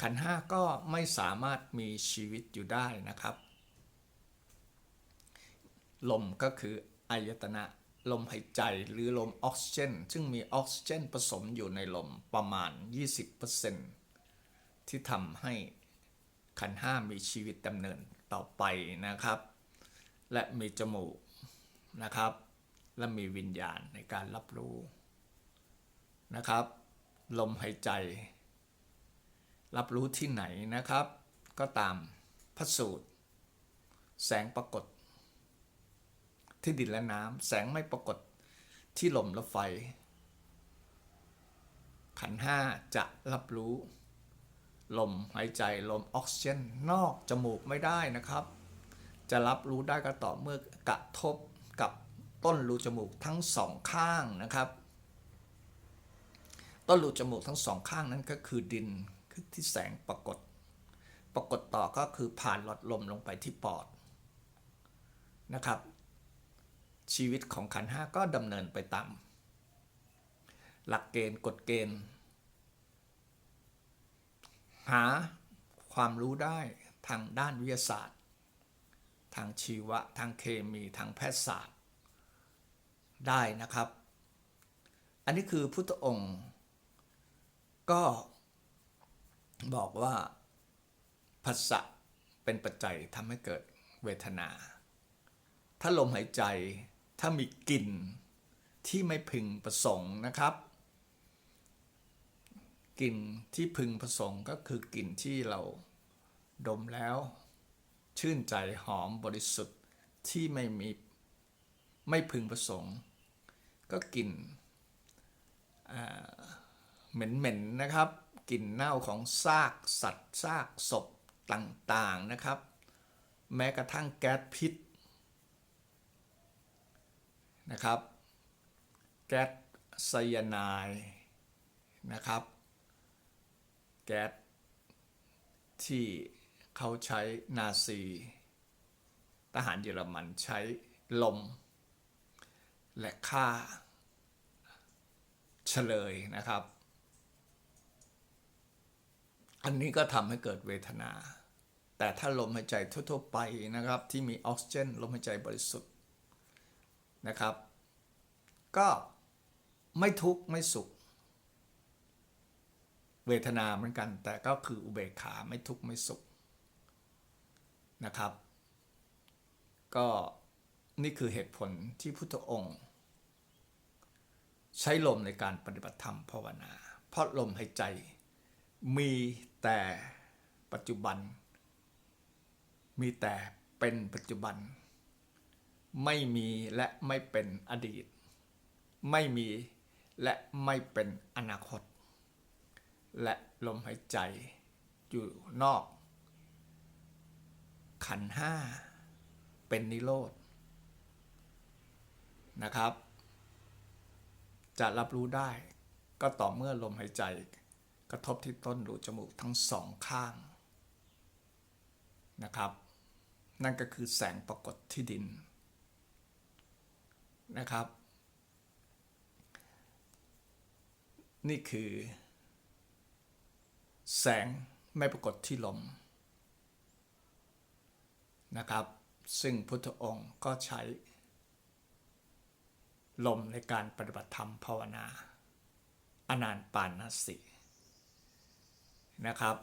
ขันห้าก็ไม่สามารถมีชีวิตอยู่ได้นะครับ ลมก็คืออายตนะลมหายใจหรือลมออกซิเจน ซึ่งมีออกซิเจนผสมอยู่ในลมประมาณ 20%ที่ทำให้ขันห้ามีชีวิตดำเนินต่อไปนะครับ และมีจมูกนะครับ และมีวิญญาณในการรับรู้นะครับ ลมหายใจ รับรู้ที่ไหนนะครับ ก็ตามพระสูตร แสงปรากฏ ที่ดินและน้ำแสงไม่ปรากฏที่ลมและไฟ ขันห้าจะรับรู้ ลมหายใจลมออกซิเจนนอกจมูกไม่ได้นะครับ จะรับรู้ได้ก็ต่อเมื่อกระทบกับต้นรูจมูกทั้งสองข้างนะครับ ต้นรูจมูกทั้งสองข้างนั้นก็คือดิน ที่แสงปรากฏ ปรากฏต่อก็คือผ่านหลอดลมลงไปที่ปอดนะครับ ชีวิตของขันห้าก็ดำเนินไปตามหลักเกณฑ์กฎเกณฑ์ หาความรู้ได้ทางด้านวิทยาศาสตร์ ทางชีวะ ทางเคมี ทางแพทยศาสตร์ ได้นะครับ อันนี้คือพุทธองค์ ก็ บอกว่าภาษะเป็นปัจจัยทำให้เกิดเวทนา ถ้าลมหายใจถ้ามีกลิ่นที่ไม่พึงประสงค์นะครับกลิ่นที่พึงประสงค์ก็คือกลิ่นที่เราดมแล้ว ชื่นใจหอมบริสุทธิ์ที่ไม่มีไม่พึงประสงค์ ก็กลิ่นเหม็นๆนะครับ กลิ่นเน่าของซากสัตว์ซากศพต่างๆนะครับ แม้กระทั่งแก๊สพิษนะครับ แก๊สไซยาไนด์นะครับ แก๊สที่เขาใช้นาซี ทหารเยอรมันใช้ลม และฆ่าเฉลยนะครับ อันนี้ก็ทำให้เกิดเวทนา แต่ถ้าลมหายใจทั่วๆไปนะครับ ที่มีออกซิเจนลมหายใจบริสุทธิ์นะครับ ก็ไม่ทุกข์ไม่สุข เวทนาเหมือนกัน แต่ก็คืออุเบกขาไม่ทุกข์ไม่สุขนะครับ ก็นี่คือเหตุผลที่พุทธองค์ ใช้ลมในการปฏิบัติธรรมภาวนา เพราะลมหายใจ มีแต่ปัจจุบัน มีแต่เป็นปัจจุบัน ไม่มีและไม่เป็นอดีต ไม่มีและไม่เป็นอนาคต และลมหายใจอยู่นอก ขันห้าเป็นนิโรธนะครับ จะรับรู้ได้ก็ต่อเมื่อลมหายใจ กระทบที่ต้นรูจมูกทั้งสองข้างนะครับ นั่นก็คือแสงปรากฏที่ดินนะครับ นี่คือ แสงไม่ปรากฏที่ลมนะครับ ซึ่งพุทธองค์ก็ใช้ ลมในการปฏิบัติธรรมภาวนา อนานปานนสิ นะครับ